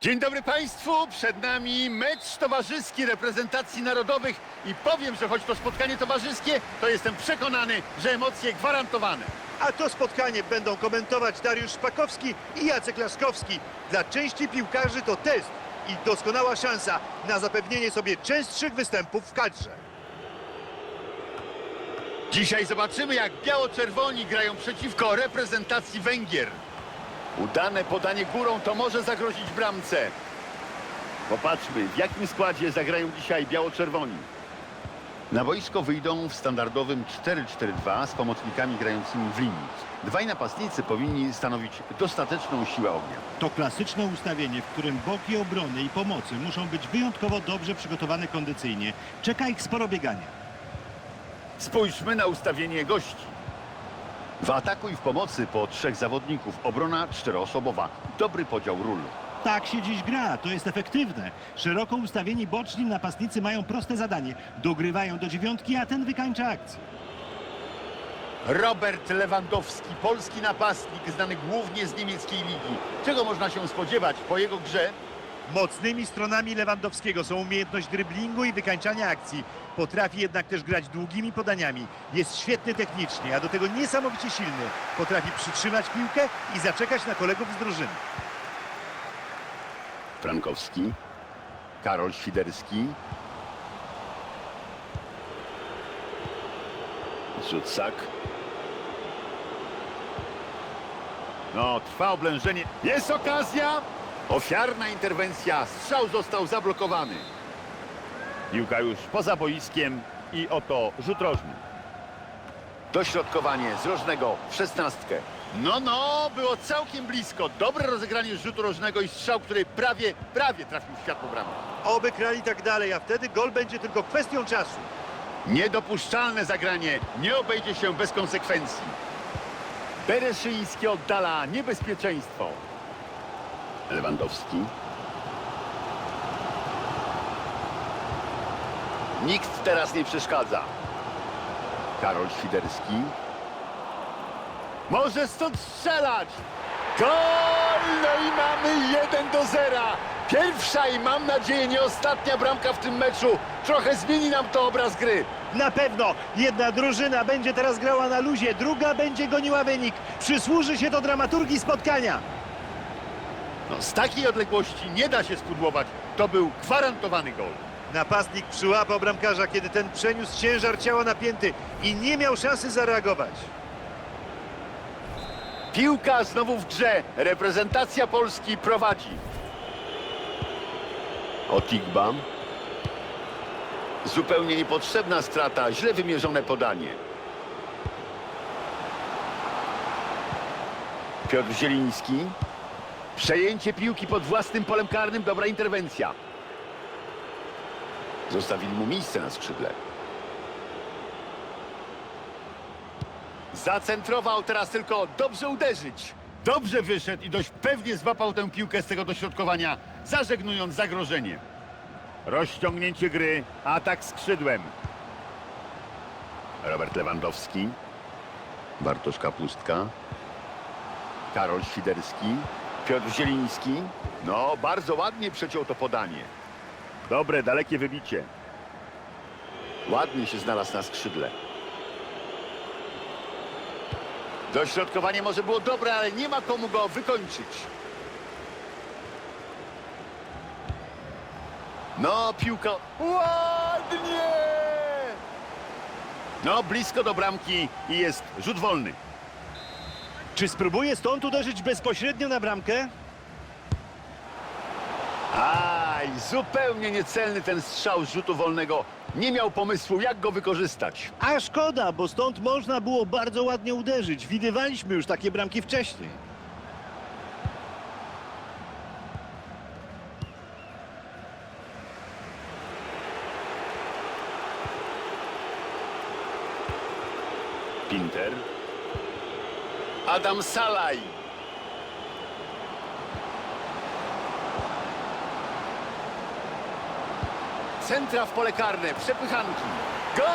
Dzień dobry Państwu, przed nami mecz towarzyski reprezentacji narodowych i powiem, że choć to spotkanie towarzyskie, to jestem przekonany, że emocje gwarantowane. A to spotkanie będą komentować Dariusz Szpakowski i Jacek Laskowski. Dla części piłkarzy to test i doskonała szansa na zapewnienie sobie częstszych występów w kadrze. Dzisiaj zobaczymy, jak biało-czerwoni grają przeciwko reprezentacji Węgier. Udane podanie górą to może zagrozić bramce. Popatrzmy, w jakim składzie zagrają dzisiaj biało-czerwoni. Na boisko wyjdą w standardowym 4-4-2 z pomocnikami grającymi w linii. Dwaj napastnicy powinni stanowić dostateczną siłę ognia. To klasyczne ustawienie, w którym boki obrony i pomocy muszą być wyjątkowo dobrze przygotowane kondycyjnie. Czeka ich sporo biegania. Spójrzmy na ustawienie gości. W ataku i w pomocy po trzech zawodników. Obrona czteroosobowa. Dobry podział ról. Tak się dziś gra, to jest efektywne. Szeroko ustawieni boczni napastnicy mają proste zadanie. Dogrywają do dziewiątki, a ten wykańcza akcję. Robert Lewandowski, polski napastnik, znany głównie z niemieckiej ligi. Czego można się spodziewać po jego grze? Mocnymi stronami Lewandowskiego są umiejętność dryblingu i wykańczania akcji. Potrafi jednak też grać długimi podaniami. Jest świetny technicznie, a do tego niesamowicie silny. Potrafi przytrzymać piłkę i zaczekać na kolegów z drużyny. Frankowski, Karol Świderski. Rzucak. No, trwa oblężenie. Jest okazja! Ofiarna interwencja. Strzał został zablokowany. Piłka już poza boiskiem i oto rzut rożny. Dośrodkowanie z rożnego w szesnastkę. No, no, było całkiem blisko. Dobre rozegranie rzutu rożnego i strzał, który prawie, prawie trafił w światło bramy. Oby grali tak dalej, a wtedy gol będzie tylko kwestią czasu. Niedopuszczalne zagranie. Nie obejdzie się bez konsekwencji. Bereszyński oddala niebezpieczeństwo. Lewandowski. Nikt teraz nie przeszkadza. Karol Świderski. Może stąd strzelać. Gol! No i mamy 1 do 0. Pierwsza i mam nadzieję nie ostatnia bramka w tym meczu. Trochę zmieni nam to obraz gry. Na pewno jedna drużyna będzie teraz grała na luzie, druga będzie goniła wynik. Przysłuży się to dramaturgii spotkania. No, z takiej odległości nie da się spudłować. To był gwarantowany gol. Napastnik przyłapał bramkarza, kiedy ten przeniósł ciężar ciała napięty i nie miał szansy zareagować. Piłka znowu w grze. Reprezentacja Polski prowadzi. Otigba. Zupełnie niepotrzebna strata. Źle wymierzone podanie. Piotr Zieliński. Przejęcie piłki pod własnym polem karnym. Dobra interwencja. Zostawili mu miejsce na skrzydle. Zacentrował teraz tylko dobrze uderzyć. Dobrze wyszedł i dość pewnie złapał tę piłkę z tego dośrodkowania, zażegnując zagrożenie. Rozciągnięcie gry, atak skrzydłem. Robert Lewandowski. Bartosz Kapustka. Karol Świderski. Piotr Zieliński. No, bardzo ładnie przeciął to podanie. Dobre, dalekie wybicie. Ładnie się znalazł na skrzydle. Dośrodkowanie może było dobre, ale nie ma komu go wykończyć. No, piłka. Ładnie! No, blisko do bramki i jest rzut wolny. Czy spróbuje stąd uderzyć bezpośrednio na bramkę? Aj, zupełnie niecelny ten strzał z rzutu wolnego. Nie miał pomysłu, jak go wykorzystać. A szkoda, bo stąd można było bardzo ładnie uderzyć. Widywaliśmy już takie bramki wcześniej. Adam Salaj. Centra w pole karne, przepychanki. Gol!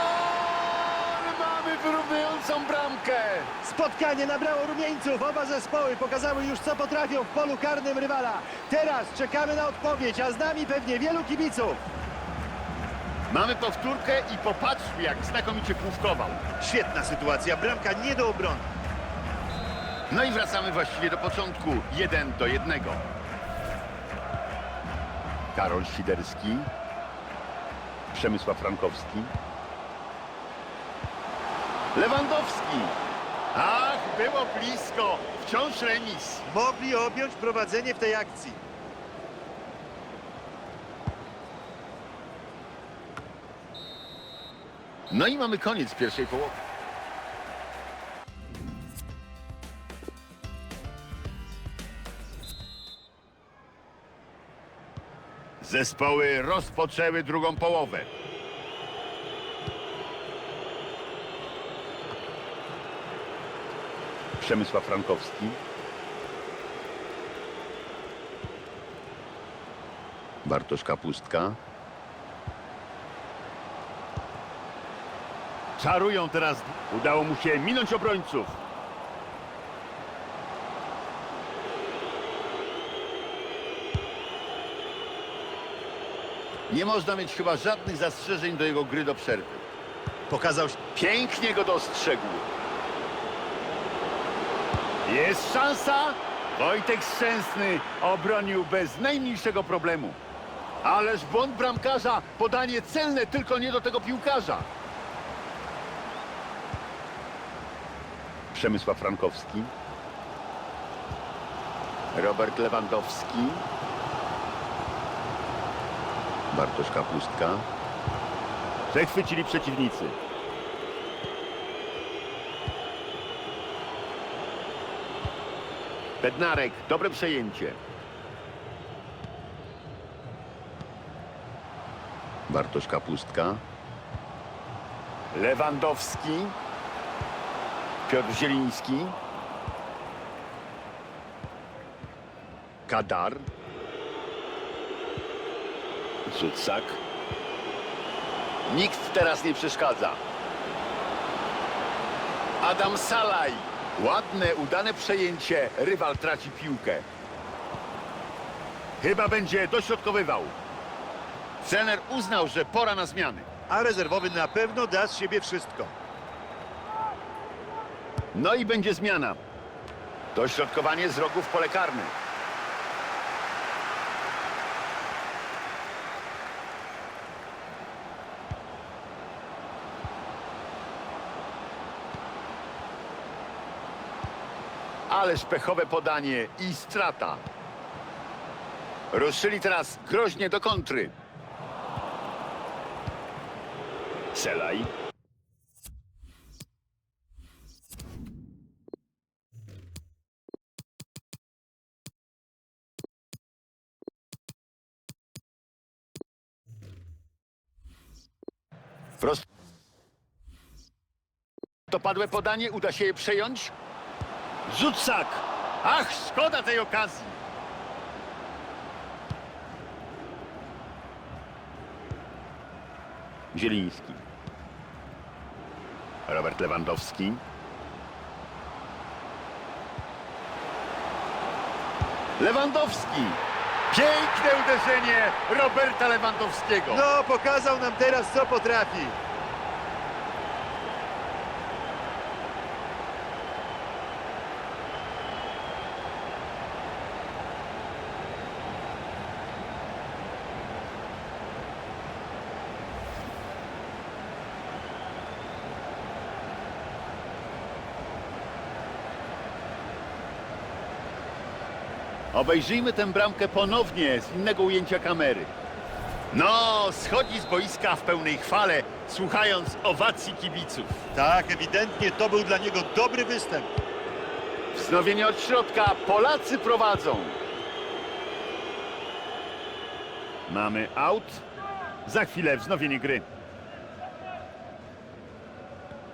Mamy wyrównującą bramkę. Spotkanie nabrało rumieńców. Oba zespoły pokazały już co potrafią w polu karnym rywala. Teraz czekamy na odpowiedź, a z nami pewnie wielu kibiców. Mamy powtórkę i popatrzmy, jak znakomicie główkował. Świetna sytuacja, bramka nie do obrony. No i wracamy właściwie do początku. Jeden do jednego. Karol Świderski. Przemysław Frankowski. Lewandowski. Ach, było blisko. Wciąż remis. Mogli objąć prowadzenie w tej akcji. No i mamy koniec pierwszej połowy. Zespoły rozpoczęły drugą połowę. Przemysław Frankowski. Bartosz Kapustka. Czarują teraz. Udało mu się minąć obrońców. Nie można mieć chyba żadnych zastrzeżeń do jego gry do przerwy. Pokazał się. Pięknie go dostrzegł. Jest szansa. Wojtek Szczęsny obronił bez najmniejszego problemu. Ależ błąd bramkarza. Podanie celne, tylko nie do tego piłkarza. Przemysław Frankowski. Robert Lewandowski. Bartosz Kapustka. Przechwycili przeciwnicy. Bednarek, dobre przejęcie. Bartosz Kapustka. Lewandowski. Piotr Zieliński. Kadar. Zucak. Nikt teraz nie przeszkadza. Adam Salaj. Ładne, udane przejęcie. Rywal traci piłkę. Chyba będzie dośrodkowywał. Trener uznał, że pora na zmiany. A rezerwowy na pewno da z siebie wszystko. No i będzie zmiana. Dośrodkowanie z rogu w pole karne. Ależ pechowe podanie i strata. Ruszyli teraz groźnie do kontry. Selaj. Prost... Dopadłe podanie, uda się je przejąć. Zucak! Ach, szkoda tej okazji. Zieliński. Robert Lewandowski. Lewandowski! Piękne uderzenie Roberta Lewandowskiego. No, pokazał nam teraz co potrafi. Obejrzyjmy tę bramkę ponownie z innego ujęcia kamery. No, schodzi z boiska w pełnej chwale, słuchając owacji kibiców. Tak, ewidentnie to był dla niego dobry występ. Wznowienie od środka, Polacy prowadzą. Mamy out. Za chwilę wznowienie gry.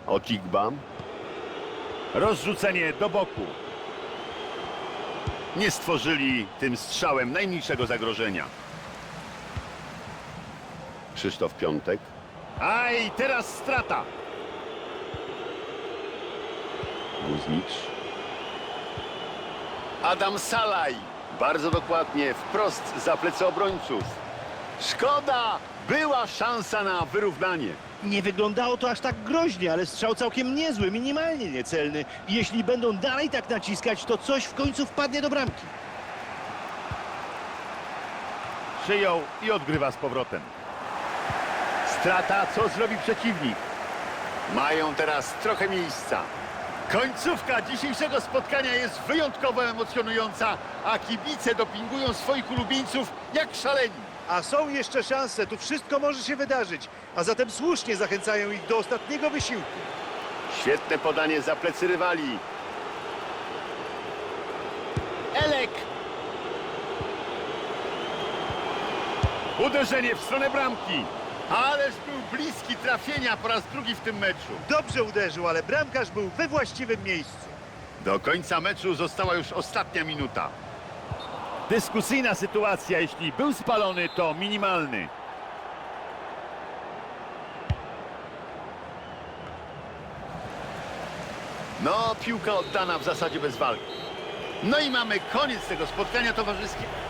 Otigba. Rozrzucenie do boku. Nie stworzyli tym strzałem najmniejszego zagrożenia. Krzysztof Piątek. A i teraz strata. Kuznicz. Adam Salaj. Bardzo dokładnie, wprost za plecy obrońców. Szkoda! Była szansa na wyrównanie. Nie wyglądało to aż tak groźnie, ale strzał całkiem niezły, minimalnie niecelny. Jeśli będą dalej tak naciskać, to coś w końcu wpadnie do bramki. Przyjął i odgrywa z powrotem. Strata, co zrobi przeciwnik. Mają teraz trochę miejsca. Końcówka dzisiejszego spotkania jest wyjątkowo emocjonująca, a kibice dopingują swoich ulubieńców jak szaleni. A są jeszcze szanse, tu wszystko może się wydarzyć. A zatem słusznie zachęcają ich do ostatniego wysiłku. Świetne podanie za plecy rywali. Elek! Uderzenie w stronę bramki. Ależ był bliski trafienia po raz drugi w tym meczu. Dobrze uderzył, ale bramkarz był we właściwym miejscu. Do końca meczu została już ostatnia minuta. Dyskusyjna sytuacja, jeśli był spalony, to minimalny. No, piłka oddana w zasadzie bez walki. No i mamy koniec tego spotkania towarzyskiego.